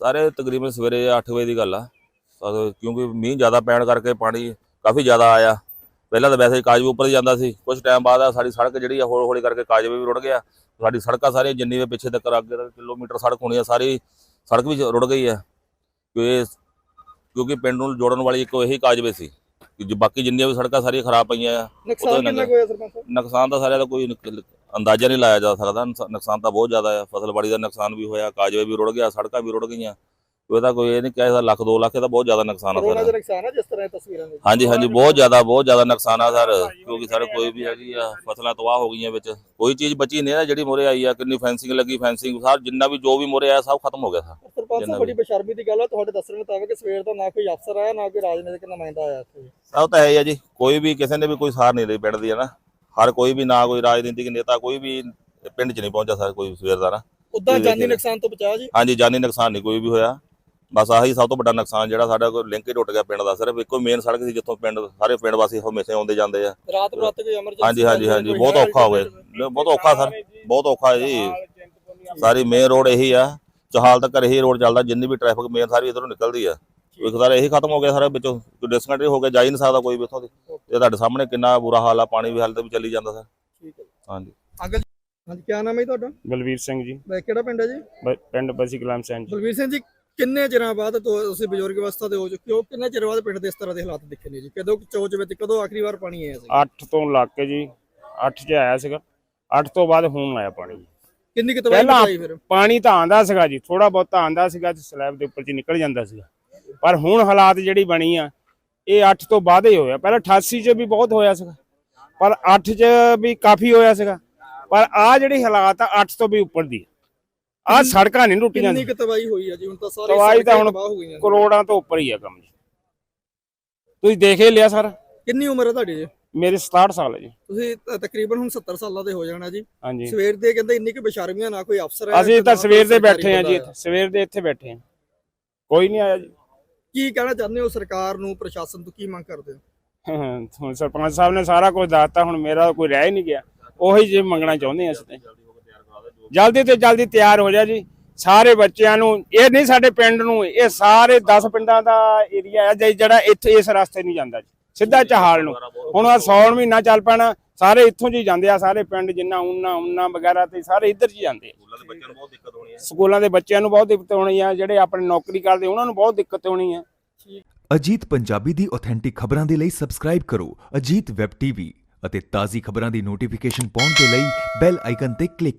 ਸਾਰੇ ਤਕਰੀਬਨ ਸਵੇਰੇ 8 ਵਜੇ ਦੀ ਗੱਲ ਆ। ਕਿਉਂਕਿ ਮੀਂਹ ਜ਼ਿਆਦਾ ਪੈਣ ਕਰਕੇ ਪਾਣੀ ਕਾਫੀ ਜ਼ਿਆਦਾ ਆਇਆ। ਪਹਿਲਾਂ ਤਾਂ ਵੈਸੇ ਕਾਜਵੇ ਉੱਪਰ ਹੀ ਜਾਂਦਾ ਸੀ। ਕੁਝ ਟਾਈਮ ਬਾਅਦ ਆ ਸਾਡੀ ਸੜਕ ਜਿਹੜੀ ਆ ਹੌਲੀ ਹੌਲੀ ਕਰਕੇ ਕਾਜਵੇ ਵੀ ਰੁੜ ਗਿਆ। ਸਾਡੀ ਸੜਕਾਂ ਸਾਰੀਆਂ ਜਿੰਨੀ ਵੀ ਪਿੱਛੇ ਤੱਕ ਅੱਗੇ ਤੱਕ ਕਿਲੋਮੀਟਰ ਸੜਕ ਹੋਣੀ ਆ ਸਾਰੀ ਸੜਕ ਵੀ ਰੁੜ ਗਈ ਆ। ਕਿਉਂਕਿ ਕਿਉਂਕਿ ਪਿੰਡ ਨੂੰ ਜੋੜਨ ਵਾਲੀ ਇੱਕੋ ਇਹੀ ਕਾਜਵੇ ਸੀ ਕਿ ਬਾਕੀ ਜਿੰਨੀਆਂ ਵੀ ਸੜਕਾਂ ਸਾਰੀਆਂ ਖਰਾਬ ਪਈਆਂ ਆ ਨੁਕਸਾਨ ਕਿੰਨਾ ਕੁ ਹੋਇਆ ਸਰਪੰਚ ਨੁਕਸਾਨ ਤਾਂ ਸਾਰਿਆਂ ਦਾ ਕੋਈ ਅੰਦਾਜ਼ਾ ਨਹੀਂ ਲਾਇਆ ਜਾ ਸਕਦਾ। ਨੁਕਸ- ਨੁਕਸਾਨ ਤਾਂ ਬਹੁਤ ਜ਼ਿਆਦਾ ਆ। ਫਸਲਬਾੜੀ ਦਾ ਨੁਕਸਾਨ ਵੀ ਹੋਇਆ ਕਾਜਵੇ ਵੀ ਰੁੜ ਗਿਆ ਸੜਕਾਂ ਵੀ ਰੁੜ ਗਈਆਂ। ਉਹਦਾ ਕੋਈ ਇਹ ਨਹੀਂ ਕਿਹਾ ਲੱਖ 2 ਲੱਖ ਤਾਂ ਬਹੁਤ ਜ਼ਿਆਦਾ ਨੁਕਸਾਨ ਆ ਸਰ ਦਾ ਜਿਸ ਤਰ੍ਹਾਂ ਤਸਵੀਰਾਂ ਦੇ ਹਾਂਜੀ ਹਾਂਜੀ ਬਹੁਤ ਜ਼ਿਆਦਾ ਬਹੁਤ ਜ਼ਿਆਦਾ ਨੁਕਸਾਨ ਆ ਸਰ। ਕਿਉਂਕਿ ਸਰ ਕੋਈ ਵੀ ਹੈਗੀ ਆ ਫਸਲਾਂ ਤਬਾਹ ਹੋ ਗਈਆਂ ਵਿੱਚ। ਕੋਈ ਚੀਜ਼ ਬਚੀ ਨਹੀਂ ਨਾ ਜਿਹੜੀ ਮੋਰੇ ਆਈ ਆ ਕਿੰਨੀ ਫੈਂਸਿੰਗ ਲੱਗੀ ਫੈਂਸਿੰਗ ਸਾਰ ਜਿੰਨਾ ਵੀ ਜੋ ਵੀ ਮੋਰੇ ਆਇਆ ਸਭ ਖਤਮ ਹੋ ਗਿਆ ਸਰ। ਸਰਪੰਚ ਸਾਹਿਬ ਬੜੀ ਬੇਸ਼ਰਮੀ ਦੀ ਗੱਲ ਹੈ ਤੁਹਾਡੇ ਦੱਸਣ ਮੁਤਾਬਕ ਸਵੇਰ ਦਾ ਨਾ ਕੋਈ ਅਫਸਰ ਆਇਆ ਨਾ ਕੋਈ ਰਾਜਨੀਤਿਕ ਨੁਮਾਇੰਦਾ ਆਇਆ ਇੱਥੇ। ਸਭ ਤਾਂ ਹੈ ਆ ਜੀ। ਕੋਈ ਵੀ ਕਿਸੇ ਨੇ ਵੀ ਕੋਈ ਸਾਰ ਨਹੀਂ ਲਈ ਪਿੰਡ ਦੀ ਹੈ ਨਾ। ਹਰ ਕੋਈ ਵੀ ਨਾ ਕੋਈ ਰਾਜਨੀਤਿਕ ਨੇਤਾ ਕੋਈ ਵੀ ਪਿੰਡ 'ਚ ਨਹੀਂ ਪਹੁੰਚਿਆ ਸਰ ਕੋਈ ਸਵੇਰ ਦਾ ਨਾ। ਉਦਾਂ ਜਾਨੀ। ਨੁਕਸਾਨ ਤੋਂ ਬਚਾ ਜੀ? ਹਾਂਜੀ ਜਾਨੀ ਨੁਕਸਾਨ ਨਹੀਂ ਕੋਈ ਵੀ ਹੋਇਆ। ਬਸ ਆਹੀ ਸਭ ਤੋਂ ਵੱਡਾ ਨੁਕਸਾਨ ਜਿਹੜਾ ਸਾਡਾ ਕੋਈ ਲਿੰਕ ਹੀ ਟੁੱਟ ਗਿਆ ਪਿੰਡ ਦਾ ਸਿਰਫ ਇੱਕੋ ਮੇਨ ਸੜਕ ਸੀ ਜਿੱਥੋਂ ਪਿੰਡ ਸਾਰੇ ਪਿੰਡ ਵਾਸੀ ਹਮੇਸ਼ਾ ਆਉਂਦੇ ਜਾਂਦੇ ਆ। ਰਾਤ ਬਰਾਤ ਕੋਈ ਐਮਰਜੈਂਸੀ ਹਾਂਜੀ ਹਾਂਜੀ ਹਾਂਜੀ ਬਹੁਤ ਔਖਾ ਹੋ ਗਿਆ ਬਹੁਤ ਔਖਾ ਸਰ ਬਹੁਤ ਔਖਾ ਜੀ। ਸਾਰੀ ਮੇਨ ਰੋਡ ਇਹੀ ਆ ਚਹਾਲ ਤੱਕ ਇਹੀ ਰੋਡ ਚੱਲਦਾ ਜਿੰਨੀ ਵੀ ਟ੍ਰੈਫਿਕ ਮੇਨ ਸਾਰੀ ਇਧਰੋਂ ਨਿਕਲਦੀ ਆ। ਇੱਕ ਸਾਰਾ ਇਹੀ ਖਤਮ ਹੋ ਗਿਆ ਸਾਰਾ ਵਿੱਚੋਂ ਡਿਸਕੰਟਰੀ ਹੋ ਗਿਆ ਜਾ ਹੀ ਨਹੀਂ ਸਕਦਾ ਕੋਈ ਵੀ ਇੱਥੋਂ ਦੀ। ਇਹ ਤੁਹਾਡੇ ਸਾਹਮਣੇ ਕਿੰਨਾ ਬੁਰਾ ਹਾਲ ਆ ਪਾਣੀ ਵੀ ਹਾਲ ਤੇ ਵੀ ਚੱਲੀ ਜਾਂਦਾ ਸਰ। ਠੀਕ ਹੈ ਹਾਂਜੀ। ਅੰਕਲ ਹਾਂਜੀ ਕੀ ਨਾਮ ਹੈ ਜੀ ਤੁਹਾਡਾ? ਬਲਵੀਰ ਸਿੰਘ ਜੀ। ਬਈ ਕਿਹੜਾ ਪਿੰਡ ਹੈ ਜੀ? ਬ- ਪਿੰਡ ਬਸੀ ਕਲਾਮ ਸਿੰਘ ਜੀ। ਬਲਵੀਰ ਸਿੰਘ ਜੀ ਕਿੰਨੇ ਚਿਰਾਂ ਬਾਅਦ ਤੋਂ ਤੁਸੀਂ ਬਜ਼ੁਰਗ ਅਵਸਥਾ ਦੇ ਹੋ ਚੁੱਕੇ ਹੋ? ਕਿੰਨੇ ਚਿਰ ਬਾਅਦ ਪਿੰਡ ਦੇ ਇਸ ਤਰ੍ਹਾਂ ਦੇ ਹਾਲਾਤ ਦਿਖੇ ਨੇ ਜੀ? ਕਦੋਂ ਚੋਚ ਵਿੱਚ ਕਦੋਂ ਆਖਰੀ ਵਾਰ ਪਾਣੀ ਆਇਆ ਸੀ 8 ਤੋਂ ਲੱਗ ਕੇ ਜੀ 8 ਚ ਆਇਆ ਸੀਗਾ। 8 ਤੋਂ ਬਾਅਦ ਹੁਣ ਆਇਆ ਪਾਣੀ ਕਿੰਨੀ ਕੁ ਤਬਾਹੀ ਪਹਿਲਾਂ- ਮਚਾਈ ਫਿਰ? ਪਾਣੀ ਤਾਂ ਆਂਦਾ ਸੀਗਾ ਜੀ ਥੋੜਾ ਬਹੁਤਾ ਆਂਦਾ ਸੀਗਾ ਤੇ ਸਲੈਬ ਦੇ ਉੱਪਰ ਚ ਨਿਕਲ ਜਾਂਦਾ ਸੀਗਾ। ਪਰ ਹੁਣ ਹਾਲਾਤ ਜਿਹੜੀ ਬਣੀ ਆ ਇਹ 8 ਤੋਂ ਬਾਅਦ ਹੀ ਹੋਇਆ। ਪਹਿਲਾਂ 88 ਚ ਵੀ ਬਹੁਤ ਹੋਇਆ ਸੀਗਾ। ਪਰ 8 ਚ ਵੀ ਕਾਫੀ ਹੋਇਆ ਸੀਗਾ। ਪਰ ਆ ਜਿਹੜੀ ਹਾਲਾਤ ਆ 8 ਤੋਂ ਵੀ ਉੱਪਰ ਦੀ। ਆ ਸੜਕਾਂ ਨਹੀਂ ਟੁੱਟੀਆਂ ਕਿੰਨੀ ਕੁ ਤਬਾਹੀ ਹੋਈ ਹੈ ਜੀ? ਹੁਣ ਤਾਂ ਸਾਰੇ ਤਬਾਹੀ ਤਾਂ ਹੁਣ ਕਰੋੜਾਂ ਤੋਂ ਉੱਪਰ ਹੀ ਆ ਕੰਮ ਜੀ। ਤੁਸੀਂ ਦੇਖ ਹੀ ਲਿਆ ਸਰ। ਕਿੰਨੀ ਉਮਰ ਹੈ ਤੁਹਾਡੀ ਜੀ? ਮੇਰੇ 67 ਸਾਲ ਹੈ ਜੀ। ਤੁਸੀਂ ਤਕਰੀਬਨ ਹੁਣ 70 ਸਾਲਾਂ ਦੇ ਹੋ ਜਾਣਾ ਜੀ। ਹਾਂਜੀ। ਸਵੇਰ ਦੇ ਕਹਿੰਦੇ ਇੰਨੀ ਕੁ ਬੇਸ਼ਰਮੀਆਂ ਨਾ ਕੋਈ ਅਫਸਰ ਹੈ ਅਸੀਂ ਤੇ ਸਵੇਰ ਦੇ ਬੈਠੇ ਆ ਜੀ ਸਵੇਰ ਦੇ ਇੱਥੇ ਬੈਠੇ ਆ ਕੋਈ ਨਹੀਂ ਆਇਆ ਜੀ। ਕੀ ਕਹਿਣਾ ਚਾਹੁੰਦੇ ਹੋ ਸਰਕਾਰ ਨੂੰ, ਪ੍ਰਸ਼ਾਸਨ ਤੋਂ ਕੀ ਮੰਗ ਕਰਦੇ ਹੋ? ਹੁਣ ਸਰਪੰਚ ਸਾਹਿਬ ਨੇ ਸਾਰਾ ਕੁਝ ਦੱਸਤਾ, ਹੁਣ ਮੇਰਾ ਕੋਈ ਰਹਿ ਹੀ ਨਹੀਂ ਗਿਆ। ਉਹੀ ਜੇ ਮੰਗਣਾ ਚਾਹੁੰਦੇ ਆ ਅਸੀਂ ਤੇ। ਜਲਦੀ ਤੋਂ ਜਲਦੀ ਤਿਆਰ ਹੋ ਜਾ ਜੀ। ਸਾਰੇ ਬੱਚਿਆਂ ਨੂੰ, ਇਹ ਨਹੀਂ ਸਾਡੇ ਪਿੰਡ ਨੂੰ, ਇਹ ਸਾਰੇ 10 ਪਿੰਡਾਂ ਦਾ ਏਰੀਆ ਹੈ ਜਿਹੜਾ ਇੱਥੇ ਇਸ ਰਸਤੇ ਨਹੀਂ ਜਾਂਦਾ ਜੀ। ਸਿੱਧਾ ਚਹਾਲ ਨੂੰ। ਹੁਣ ਆ ਸੌਣ ਮਹੀਨਾ ਚੱਲ ਪੈਣਾ ਸਾਰੇ ਇੱਥੋਂ ਜੀ ਜਾਂਦੇ ਆ ਸਾਰੇ ਪਿੰਡ ਜਿੰਨਾ ਉਨਾ ਉਨਾ ਵਗੈਰਾ ਤੇ ਸਾਰੇ ਇੱਧਰ ਜੀ ਜਾਂਦੇ ਆ। ਸਕੂਲਾਂ ਦੇ ਬੱਚਿਆਂ ਨੂੰ ਬਹੁਤ ਦਿੱਕਤ ਹੋਣੀ ਹੈ। ਸਕੂਲਾਂ ਦੇ ਬੱਚਿਆਂ ਨੂੰ ਬਹੁਤ ਦਿੱਕਤ ਹੋਣੀ ਆ ਜਿਹੜੇ ਆਪਣੇ ਨੌਕਰੀ ਕਰਦੇ ਉਹਨਾਂ ਨੂੰ ਬਹੁਤ ਦਿੱਕਤ ਹੋਣੀ ਆ। ਅਜੀਤ ਪੰਜਾਬੀ ਦੀ ਆਥੈਂਟਿਕ ਖਬਰਾਂ ਦੇ ਲਈ ਸਬਸਕ੍ਰਾਈਬ ਕਰੋ ਅਜੀਤ ਵੈਬ ਟੀਵੀ ਅਤੇ ਤਾਜ਼ੀ ਖਬਰਾਂ ਦੀ ਨੋਟੀਫਿਕੇਸ਼ਨ ਪਾਉਣ ਦੇ ਲਈ ਬੈਲ ਆਈਕਨ ਤੇ ਕਲਿੱਕ